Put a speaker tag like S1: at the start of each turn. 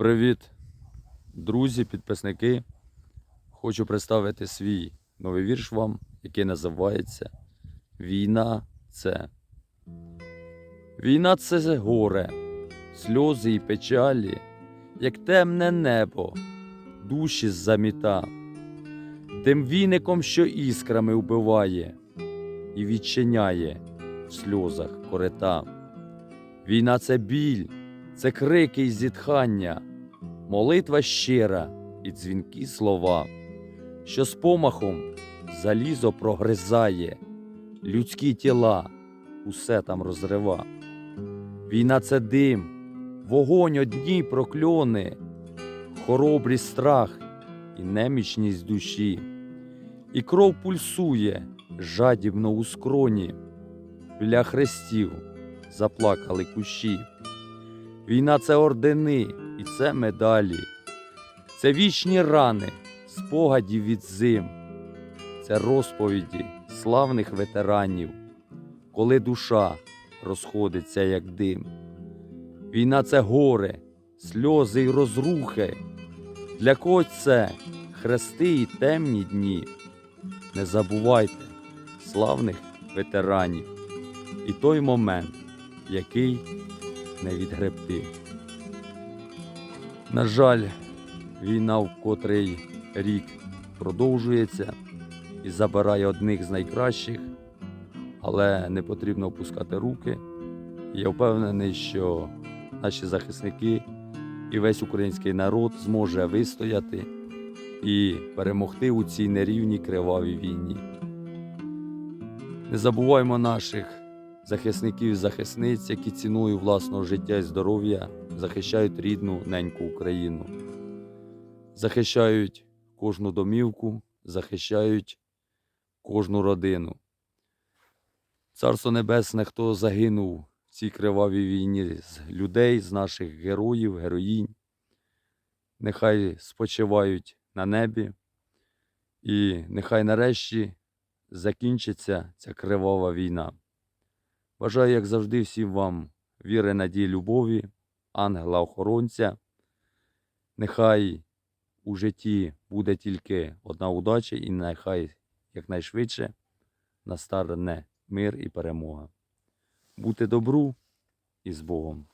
S1: Привіт, друзі, підписники. Хочу представити свій новий вірш вам, який називається Війна це. Війна це горе, сльози і печалі, як темне небо, душі заміта, тим віником, що іскрами вбиває і відчиняє в сльозах корита. Війна це біль, це крики й зітхання, молитва щира і дзвінкі слова, що з помахом залізо прогризає, людські тіла усе там розрива. Війна це дим, вогонь одні прокльони, хоробрий страх і немічність душі, і кров пульсує жадібно у скроні, біля хрестів заплакали кущі. Війна це ордени і це медалі, це вічні рани, спогадів від зим, це розповіді славних ветеранів, коли душа розходиться, як дим. Війна це горе, сльози й розрухи. Для когось це хрести і темні дні. Не забувайте славних ветеранів і той момент, який не відгребти. На жаль, війна в котрий рік продовжується і забирає одних з найкращих, але не потрібно опускати руки. Я впевнений, що наші захисники і весь український народ зможе вистояти і перемогти у цій нерівній кривавій війні. Не забуваймо наших захисників і захисниць, які ціною власного життя і здоров'я захищають рідну неньку Україну, захищають кожну домівку, захищають кожну родину. Царство Небесне, хто загинув в цій кривавій війні з людей, з наших героїв, героїнь, нехай спочивають на небі, і нехай нарешті закінчиться ця кривава війна. Бажаю, як завжди, всім вам віри, надії, любові, ангела-охоронця. Нехай у житті буде тільки одна удача, і нехай якнайшвидше настане мир і перемога. Бути добру і з Богом.